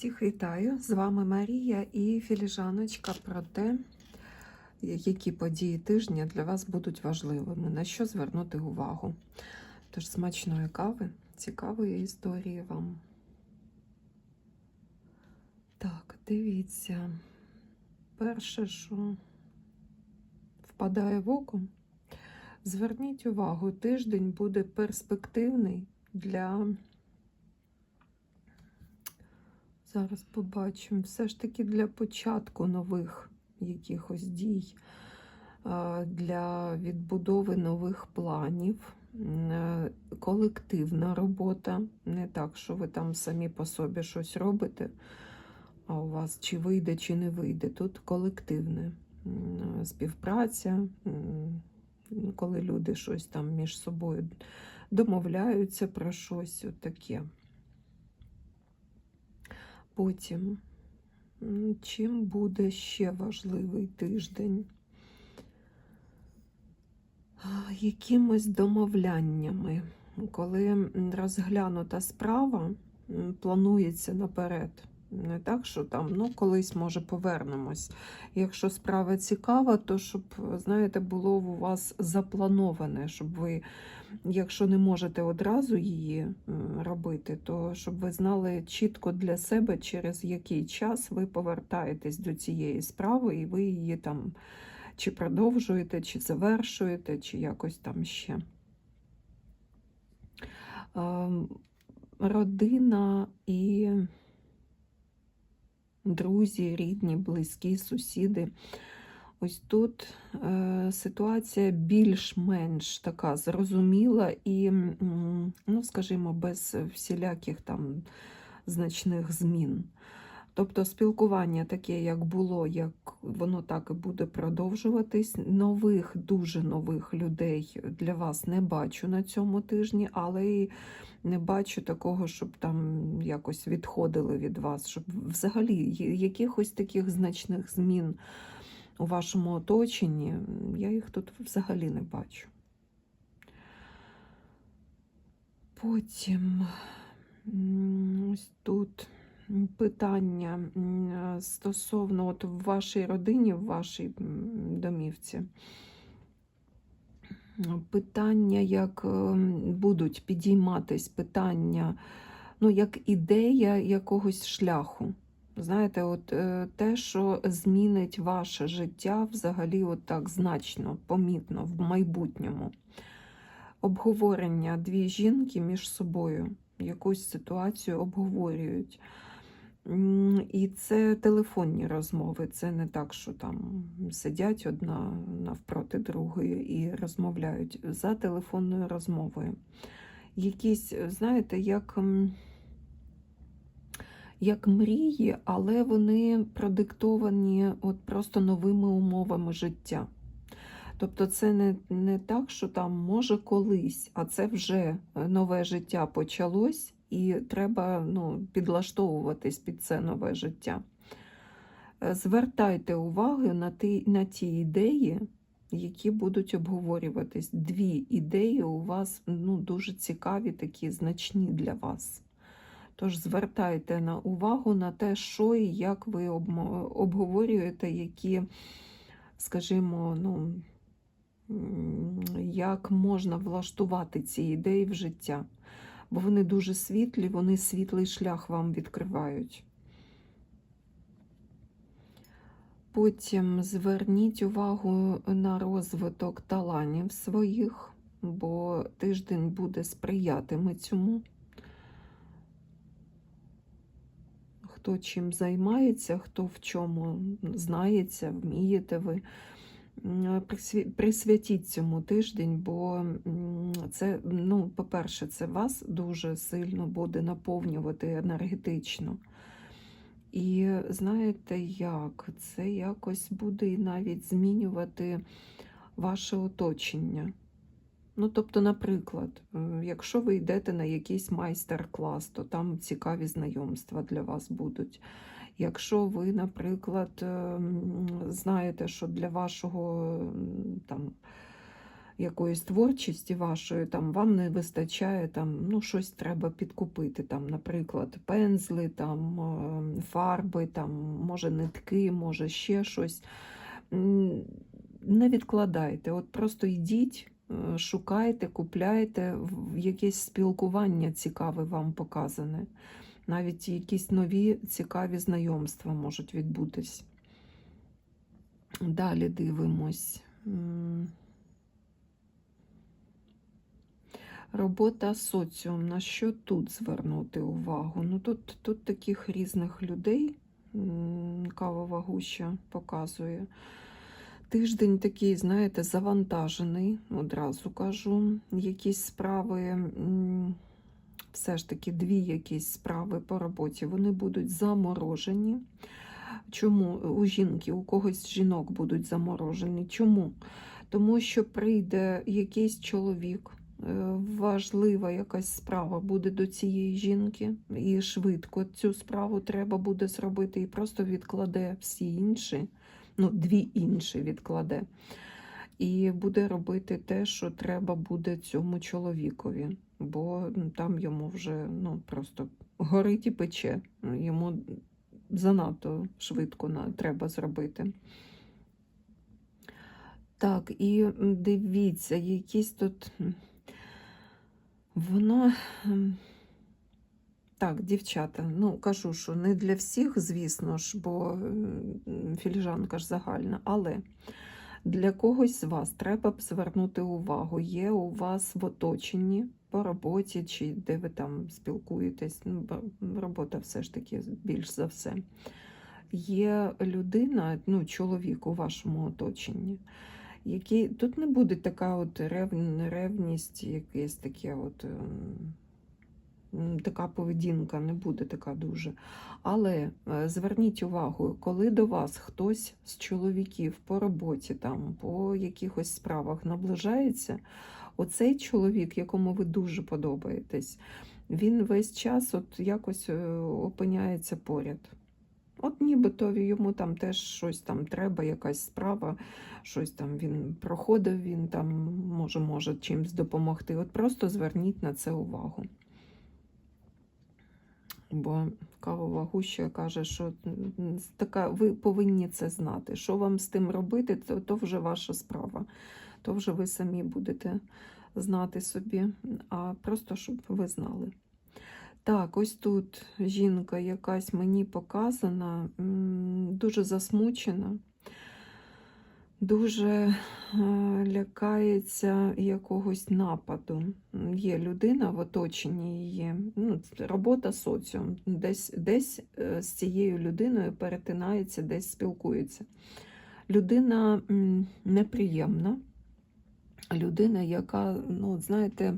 Всіх вітаю! З вами Марія і філіжаночка про те, які події тижня для вас будуть важливими, на що звернути увагу. Тож смачної кави, цікавої історії вам. Так, дивіться. Перше, що впадає в око, зверніть увагу, тиждень буде перспективний для. Зараз побачимо. Все ж таки для початку нових якихось дій, для відбудови нових планів, Е, колективна робота. Не так, що ви там самі по собі щось робите, а у вас чи вийде, чи не вийде. Тут колективне співпраця, коли люди щось там між собою домовляються про щось таке. Потім, чим буде ще важливий тиждень? Якимось домовляннями, коли розглянута справа планується наперед. Не так, що там, ну, колись, може, повернемось. Якщо справа цікава, то щоб, знаєте, було у вас заплановане, щоб ви, якщо не можете одразу її робити, то щоб ви знали чітко для себе, через який час ви повертаєтесь до цієї справи, і ви її там чи продовжуєте, чи завершуєте, чи якось там ще. Ем, Родина і друзі, рідні, близькі, сусіди. Ось тут е, ситуація більш-менш така зрозуміла і, ну, скажімо, без всіляких там значних змін. Тобто спілкування таке, як було, як воно так і буде продовжуватись. Нових, дуже нових людей для вас не бачу на цьому тижні, але й не бачу такого, щоб там якось відходили від вас, щоб взагалі якихось таких значних змін у вашому оточенні, я їх тут взагалі не бачу. Потім ось тут питання стосовно от в вашій родині, в вашій домівці. Питання, як ем, будуть підійматись питання, ну, як ідея якогось шляху. Знаєте, от е, те, що змінить ваше життя взагалі от так значно, помітно в майбутньому. Обговорення дві жінки між собою якусь ситуацію обговорюють. І це телефонні розмови. Це не так, що там сидять одна навпроти другої і розмовляють за телефонною розмовою. Якісь, знаєте, як, як мрії, але вони продиктовані от просто новими умовами життя. Тобто це не, не так, що там може колись, а це вже нове життя почалось, і треба ну, підлаштовуватись під це нове життя. Е, Звертайте увагу на ті, на ті ідеї, які будуть обговорюватись. Дві ідеї у вас ну, дуже цікаві, такі значні для вас. Тож звертайте на увагу на те, що і як ви обговорюєте, які, скажімо, ну, як можна влаштувати ці ідеї в життя. Бо вони дуже світлі, вони світлий шлях вам відкривають. Потім зверніть увагу на розвиток таланів своїх, бо тиждень буде сприятиме цьому. Хто чим займається, хто в чому знається, вмієте ви. Присвятіть цьому тиждень, бо це, ну, по-перше, це вас дуже сильно буде наповнювати енергетично. І знаєте як? Це якось буде навіть змінювати ваше оточення. Ну, тобто, наприклад, е, якщо ви йдете на якийсь майстер-клас, то там цікаві знайомства для вас будуть. Якщо ви, наприклад, ем, знаєте, що для вашого там якоїсь творчості вашої, там вам не вистачає, там, ну, щось треба підкупити, там, наприклад, пензли, там, е, фарби, там, може нитки, може ще щось. Не відкладайте, от просто йдіть, е, шукайте, купляйте, якесь спілкування цікаве вам показане. Навіть якісь нові цікаві знайомства можуть відбутись. Далі дивимось. Робота соціум. На що тут звернути увагу? Ну тут, тут таких різних людей кавова гуща показує. Тиждень такий, знаєте, завантажений, одразу кажу. Якісь справи, все ж таки, дві якісь справи по роботі, вони будуть заморожені. Чому у жінки, у когось жінок будуть заморожені? Чому? Тому що прийде якийсь чоловік, е, важлива якась справа буде до цієї жінки, і швидко цю справу треба буде зробити, і просто відкладе всі інші, ну, дві інші відкладе. І буде робити те, що треба буде цьому чоловікові, бо ну, там йому вже ну, просто горить і пече. Йому занадто швидко треба зробити. Так, і дивіться, якісь тут. Воно. Так, дівчата, ну кажу, що не для всіх, звісно ж, бо філіжанка ж загальна, але для когось з вас треба б звернути увагу. Є у вас в оточенні по роботі, чи де ви там спілкуєтесь, ну, робота все ж таки більш за все. Є людина, ну, чоловік у вашому оточенні, який тут не буде така от рев... ревність, якесь таке от. Така поведінка не буде така дуже. Але е, зверніть увагу, коли до вас хтось з чоловіків по роботі, там, по якихось справах наближається, оцей чоловік, якому ви дуже подобаєтесь, він весь час от якось е, опиняється поряд. От нібито йому там теж щось там треба, якась справа, щось там він проходив, він там може, може чимось допомогти. От просто зверніть на це увагу. Бо кавова гуща каже, що така, ви повинні це знати. Що вам з тим робити, то, то вже ваша справа. То вже ви самі будете знати собі, а просто щоб ви знали. Так, ось тут жінка якась мені показана, дуже засмучена, дуже е, лякається якогось нападу. Є людина в оточенні її, ну, робота соціум, десь, десь е, з цією людиною перетинається, десь спілкується. Людина неприємна, людина, яка, ну, знаєте,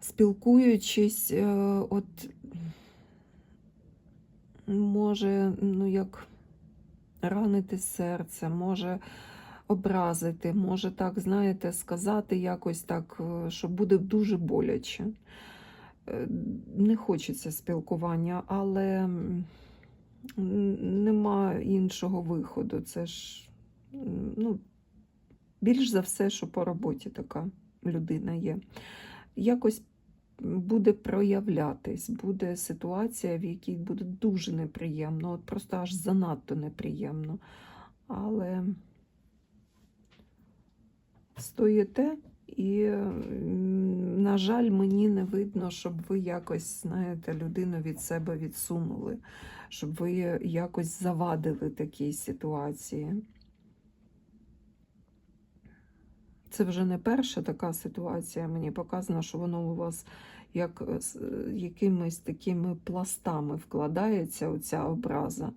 спілкуючись, е, от може, ну як ранити серце, може образити, може так, знаєте, сказати якось так, е, що буде дуже боляче. Е, Не хочеться спілкування, але нема іншого виходу. Це ж, ну, більш за все, що по роботі така людина є. Якось буде проявлятись, буде ситуація, в якій буде дуже неприємно, от просто аж занадто неприємно. Але стоїте, і, на жаль, мені не видно, щоб ви якось, знаєте, людину від себе відсунули, щоб ви якось завадили такій ситуації. Це вже не перша така ситуація. Мені показано, що воно у вас як е, е, якимись такими пластами вкладається, оця образа,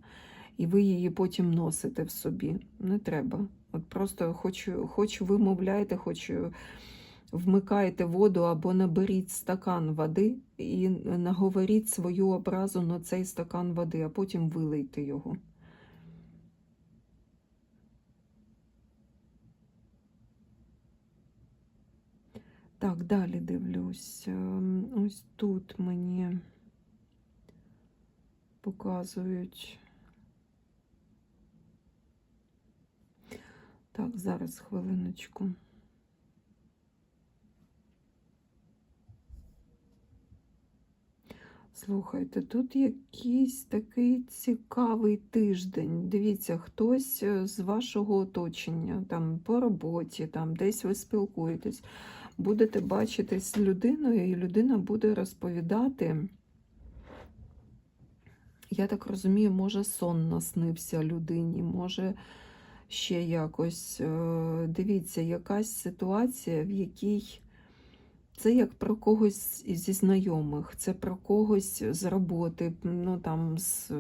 і ви її потім носите в собі. Не треба. От просто хоч, хоч вимовляйте, хоч е, вмикайте воду або наберіть стакан води і наговоріть свою образу на цей стакан води, а потім вилийте його. Так, далі дивлюсь. Ем, ось тут мені показують. Так, зараз хвилиночку. Слухайте, тут якийсь такий цікавий тиждень. Дивіться, хтось е, з вашого оточення, там по роботі, там десь ви спілкуєтесь будете бачитись з людиною, і людина буде розповідати. Я так розумію, може, сон наснився людині, може ще якось. Е, Дивіться, якась ситуація, в якій це як про когось зі знайомих, це про когось з роботи, ну там з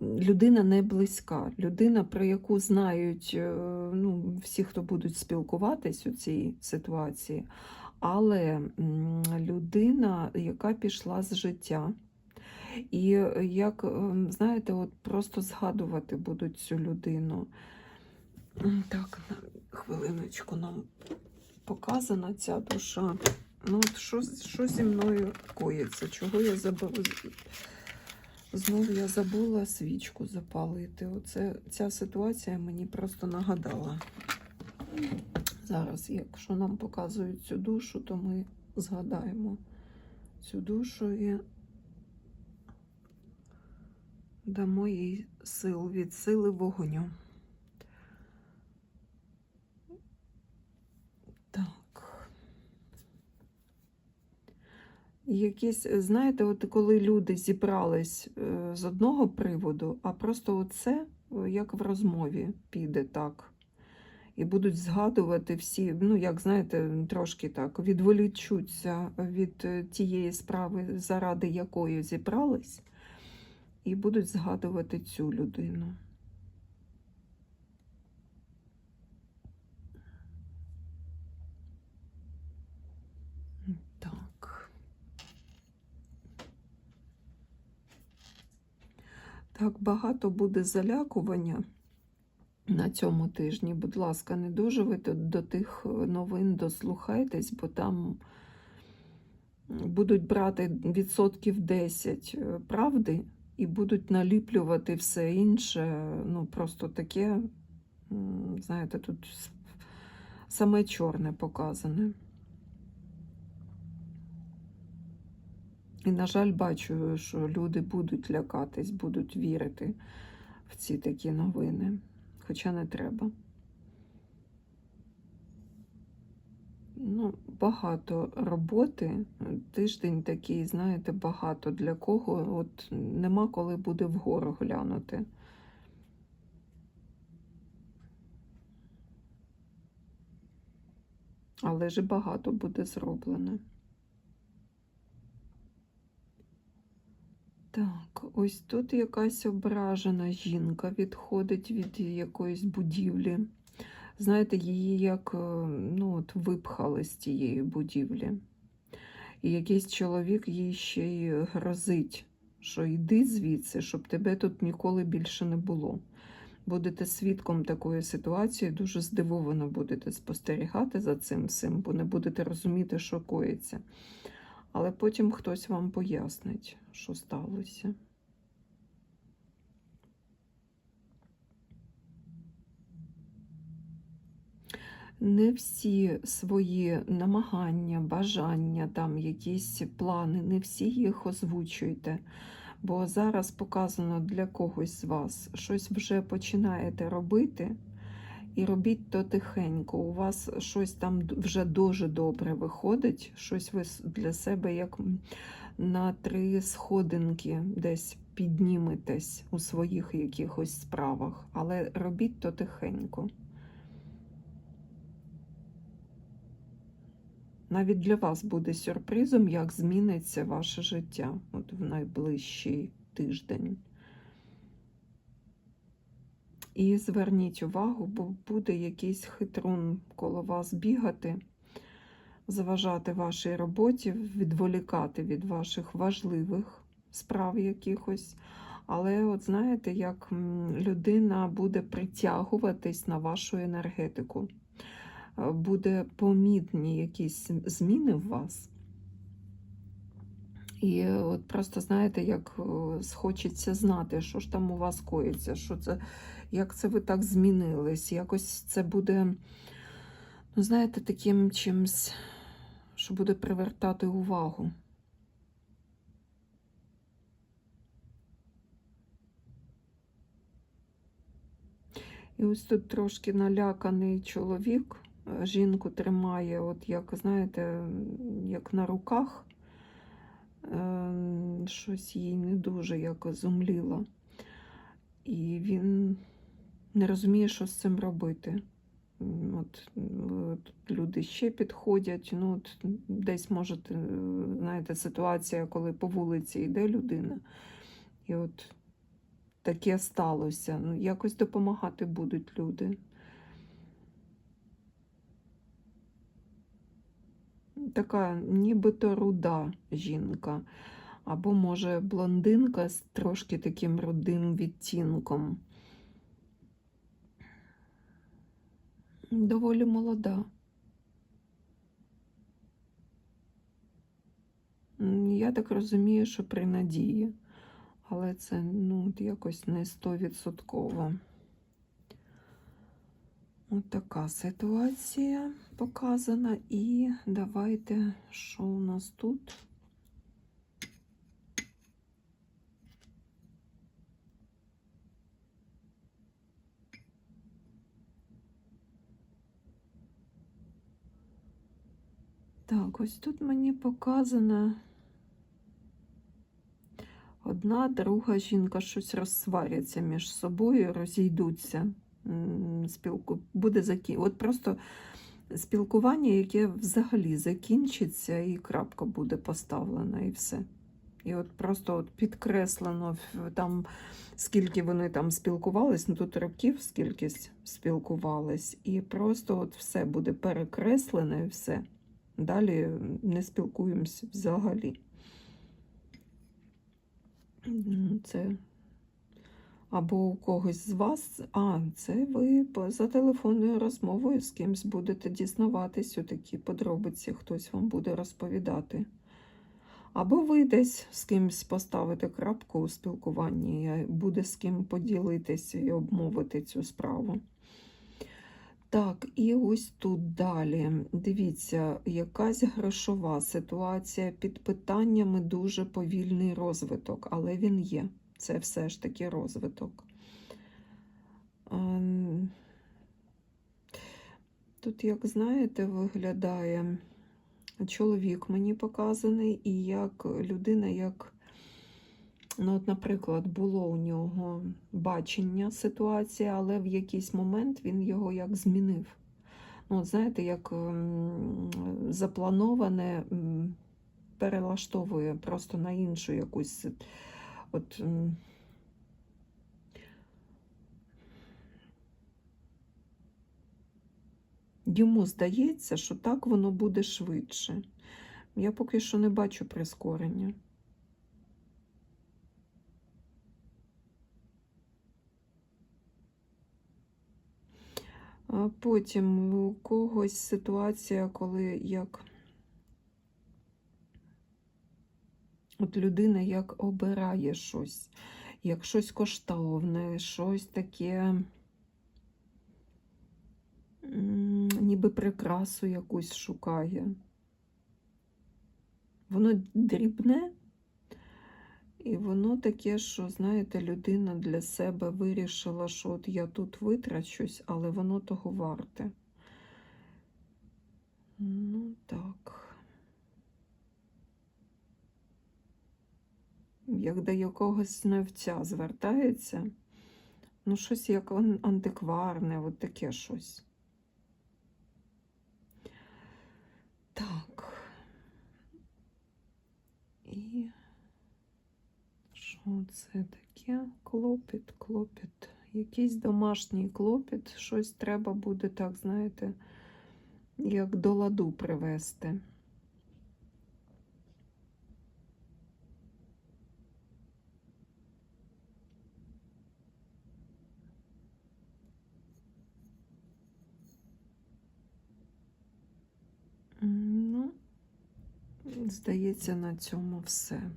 людина не близька, людина, про яку знають е, ну, всі, хто будуть спілкуватись у цій ситуації, але людина, яка пішла з життя. І е, як, е, знаєте, от просто згадувати будуть цю людину. Так, хвилиночку нам показана ця душа. Ну, от що, що зі мною коїться? Чого я забула? Знову я забула свічку запалити. Оце, ця ситуація мені просто нагадала. Зараз, якщо нам показують цю душу, то ми згадаємо цю душу і дамо їй сил від сили вогню. Так. Якісь, знаєте, от коли люди зібрались е, з одного приводу, а просто оце, е, як в розмові, піде так. І будуть згадувати всі, ну, як знаєте, трошки так, відволічуться від е, тієї справи, заради якої зібрались, і будуть згадувати цю людину. Так. Так, багато буде залякування на цьому тижні. Будь ласка, не дуже ви до, тих е, новин дослухайтесь, бо там будуть брати відсотків 10 е, правди і будуть наліплювати все інше. Ну, просто таке, знаєте, тут саме чорне показане. І, на жаль, бачу, що люди будуть лякатись, будуть вірити в ці такі новини. Хоча не треба. Ну, багато роботи. Тиждень такий, знаєте, багато для кого. От нема коли буде вгору глянути. Але ж багато буде зроблене. Так, ось тут якась ображена жінка відходить від якоїсь будівлі. Знаєте, її як е, ну, от випхали з тієї будівлі. І якийсь чоловік їй ще й грозить, що йди звідси, щоб тебе тут ніколи більше не було. Будете свідком такої ситуації, дуже здивовано будете спостерігати за цим всім, бо не будете розуміти, що коїться. Але потім хтось вам пояснить, що сталося. Не всі свої намагання, бажання, там якісь плани, не всі їх озвучуйте. Бо зараз показано для когось з вас щось вже починаєте робити, і робіть то тихенько. У вас щось там вже дуже добре виходить, щось ви для себе як на три сходинки десь підніметесь у своїх якихось справах, але робіть то тихенько. Навіть для вас буде сюрпризом, як зміниться ваше життя от в найближчий тиждень. І зверніть увагу, бо буде якийсь хитрун коло вас бігати, заважати вашій роботі, відволікати від ваших важливих справ якихось. Але, от знаєте, як людина буде притягуватись на вашу енергетику, Е, буде помітні якісь зміни в вас. І от просто знаєте, як е, хочеться знати, що ж там у вас коїться, що це, як це ви так змінились. Якось це буде, ну, знаєте, таким чимось, що буде привертати увагу. І ось тут трошки наляканий чоловік, е, жінку тримає, от як, знаєте, як на руках. Е, Щось їй не дуже як зумліло. І він не розуміє, що з цим робити. От, е, люди ще підходять. Ну, от, десь може, е, знаєте, ситуація, коли по вулиці йде людина, і от таке сталося. Ну, якось допомагати будуть люди. Така нібито руда жінка, або, може, блондинка з трошки таким рудим відтінком. Доволі молода. Я так розумію, що при надії, але це ну, якось не стовідсотково. От така ситуація показана. І давайте, що у нас тут? Так, ось тут мені показано одна, друга жінка щось розсваряться між собою, розійдуться. Спілку буде закі... От просто спілкування, яке взагалі закінчиться, і крапка буде поставлена, і все. І от просто от підкреслено там, скільки вони там спілкувались, ну тут років скільки спілкувались, і просто от все буде перекреслене і все. Далі не спілкуємося взагалі. Це або у когось з вас, а це ви за телефонною розмовою з кимсь будете дізнаватись у такі подробиці, хтось вам буде розповідати. Або ви десь з кимсь поставите крапку у спілкуванні, буде з ким поділитися і обмовити цю справу. Так, і ось тут далі. Дивіться, якась грошова ситуація під питаннями дуже повільний розвиток, але він є. Це все ж таки розвиток. Тут, як знаєте, виглядає чоловік мені показаний, і як людина, як, ну, от, наприклад, було у нього бачення ситуації, але в якийсь момент він його як змінив. Ну, от, знаєте, як заплановане перелаштовує просто на іншу якусь. От, Йому здається, що так воно буде швидше. Я поки що не бачу прискорення. Потім у когось ситуація, коли як от людина як обирає щось, як щось коштовне, щось таке, ніби прикрасу якусь шукає. Воно дрібне, і воно таке, що, знаєте, людина для себе вирішила, що от я тут витрачусь, але воно того варте. Ну, так. Як до якогось знавця звертається, ну, щось як антикварне, от таке щось. Так. І що це таке? Клопіт, клопіт. Якийсь домашній клопіт, щось треба буде, так, знаєте, як до ладу привести. М, Ну, здається, на цьому все.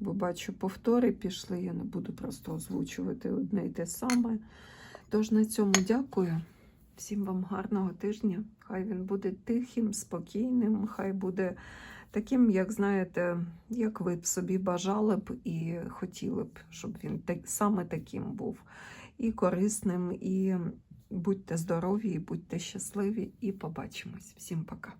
Бо бачу, повтори пішли, я не буду просто озвучувати одне й те саме. Тож на цьому дякую. Всім вам гарного тижня. Хай він буде тихим, спокійним, хай буде таким, як знаєте, як ви б собі бажали б і хотіли б, щоб він так, саме таким був. і корисним. І будьте здорові, і будьте щасливі, і побачимось. Всім пока.